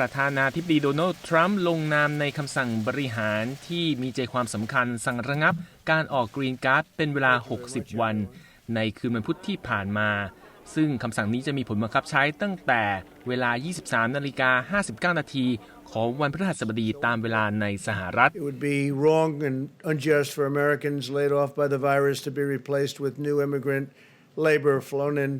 ประธานาธิบดีโดนัลด์ทรัมป์ลงนามในคำสั่งบริหารที่มีใจความสำคัญสั่งระงับการออกกรีนการ์ดเป็นเวลา 60 วัน ในคืนวันพุธที่ผ่านมา ซึ่งคำสั่งนี้จะมีผลบังคับใช้ตั้งแต่เวลา 23นาฬิกา59นาทีของวันพฤหัสบดีตามเวลาในสหรัฐ It would be wrong and unjust for Americans laid off by the virus to be replaced with new immigrant labor flown in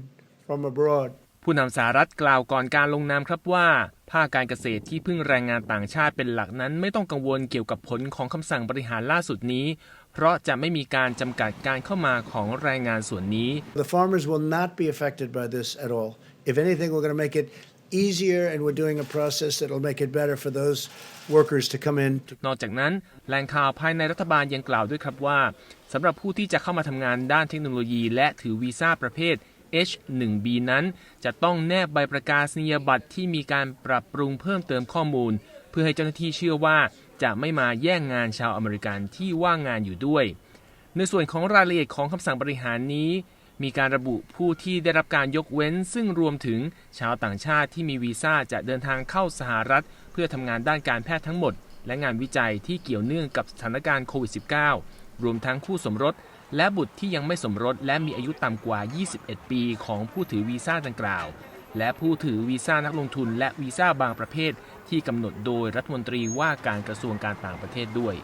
from abroad. ผู้นำสหรัฐกล่าวก่อนการลงนามครับว่า ภาคการเกษตรที่พึ่งแรงงานต่างชาติเป็นหลักนั้น ไม่ต้องกังวลเกี่ยวกับผลของคำสั่งบริหารล่าสุดนี้ เพราะจะไม่มีการจำกัดการเข้ามาของแรงงานส่วนนี้ The farmers will not be affected by this at all. If anything, we're going to make it easier, and we're doing a process that will make it better for those workers to come in. To นอกจากนั้นแหล่งข่าวภายในรัฐบาลยังกล่าวด้วยครับว่าสำหรับผู้ที่จะเข้ามาทำงานด้านเทคโนโลยี และถือวีซ่าประเภท H1B นั้น จะต้องแนบใบประกาศนียบัตรที่มีการปรับปรุงเพิ่มเติมข้อมูล เพื่อให้เจ้าหน้าที่เชื่อว่าจะไม่มาแย่งงานชาวอเมริกันที่ว่างงานอยู่ด้วย ในส่วนของรายละเอียดของคำสั่งบริหารนี้ มีการระบุผู้ที่ได้รับการยกเว้น ซึ่งรวมถึงชาวต่างชาติที่มีวีซ่าจะเดินทางเข้าสหรัฐ เพื่อทำงานด้านการแพทย์ทั้งหมด และงานวิจัยที่เกี่ยวเนื่องกับสถานการณ์โควิด -19 รวมทั้งคู่สมรส และบุตรที่ยังไม่สมรสและมีอายุต่ำกว่า 21 ปีของผู้ถือวีซ่าดังกล่าว และผู้ถือวีซ่านักลงทุนและวีซ่าบางประเภทที่กำหนดโดยรัฐมนตรีว่าการกระทรวงการต่างประเทศด้วย